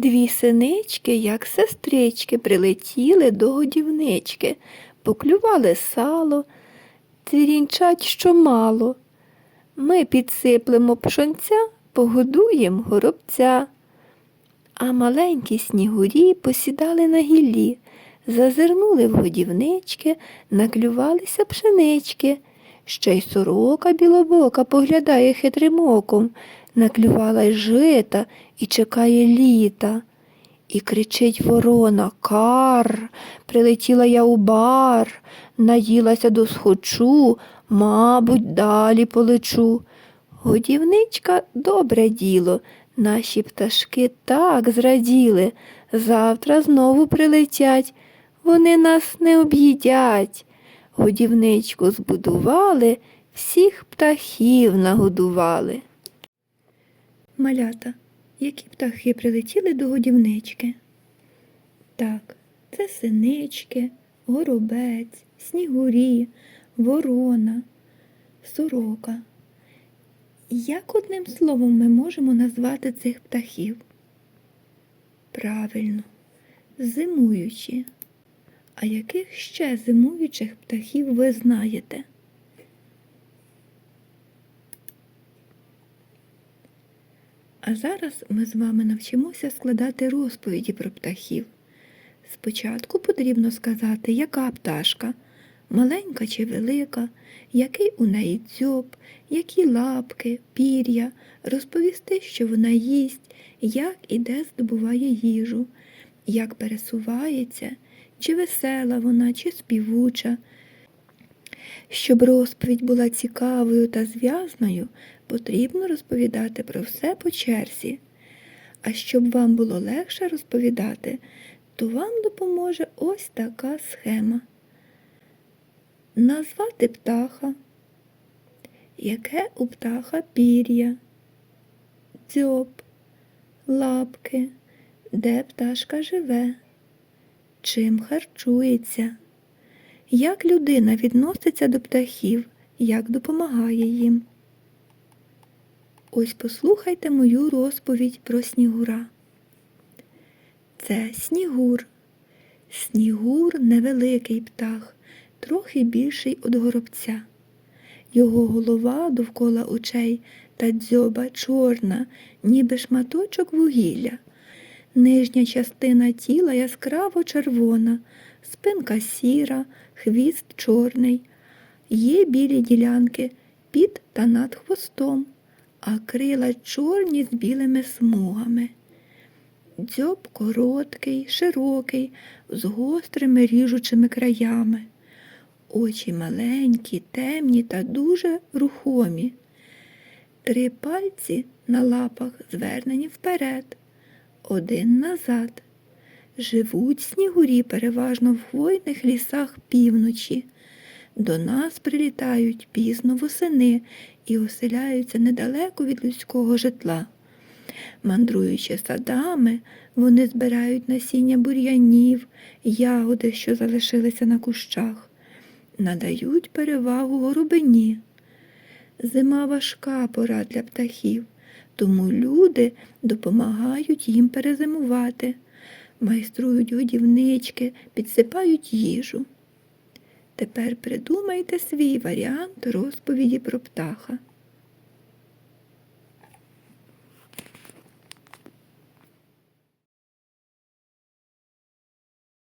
Дві синички, як сестрички, прилетіли до годівнички, поклювали сало, цвірінчать, що мало. Ми підсиплемо пшонця, погодуємо горобця. А маленькі снігурі посідали на гіллі, зазирнули в годівнички, наклювалися пшенички. Ще й сорока білобока поглядає хитрим оком, наклювала й жита і чекає літа. І кричить ворона Кар, прилетіла я у бар, наїлася до схочу, мабуть, далі полечу. Годівничка добре діло, наші пташки так зраділи, завтра знову прилетять, вони нас не об'їдять. Годівничку збудували, всіх птахів нагодували. Малята, які птахи прилетіли до годівнички? Так, це синички, горобець, снігурі, ворона, сорока. Як одним словом ми можемо назвати цих птахів? Правильно, зимуючі. А яких ще зимуючих птахів ви знаєте? А зараз ми з вами навчимося складати розповіді про птахів. Спочатку потрібно сказати, яка пташка, маленька чи велика, який у неї дзьоб, які лапки, пір'я, розповісти, що вона їсть, як і де здобуває їжу, як пересувається, чи весела вона, чи співуча. Щоб розповідь була цікавою та зв'язною, потрібно розповідати про все по черзі. А щоб вам було легше розповідати, то вам допоможе ось така схема. Назвати птаха, яке у птаха пір'я, дзьоб, лапки, де пташка живе, чим харчується, як людина відноситься до птахів, як допомагає їм. Ось послухайте мою розповідь про снігура. Це снігур. Снігур невеликий птах, трохи більший від горобця. Його голова довкола очей та дзьоба чорна, ніби шматочок вугілля. Нижня частина тіла яскраво червона, спинка сіра, хвіст чорний. Є білі ділянки під та над хвостом, а крила чорні з білими смугами. Дзьоб короткий, широкий, з гострими ріжучими краями. Очі маленькі, темні та дуже рухомі. Три пальці на лапах звернені вперед, один назад. Живуть снігурі переважно в хвойних лісах півночі. До нас прилітають пізно восени і оселяються недалеко від людського житла. Мандруючи садами, вони збирають насіння бур'янів, ягоди, що залишилися на кущах, надають перевагу горобині. Зима важка пора для птахів, тому люди допомагають їм перезимувати, майструють годівнички, підсипають їжу. Тепер придумайте свій варіант розповіді про птаха.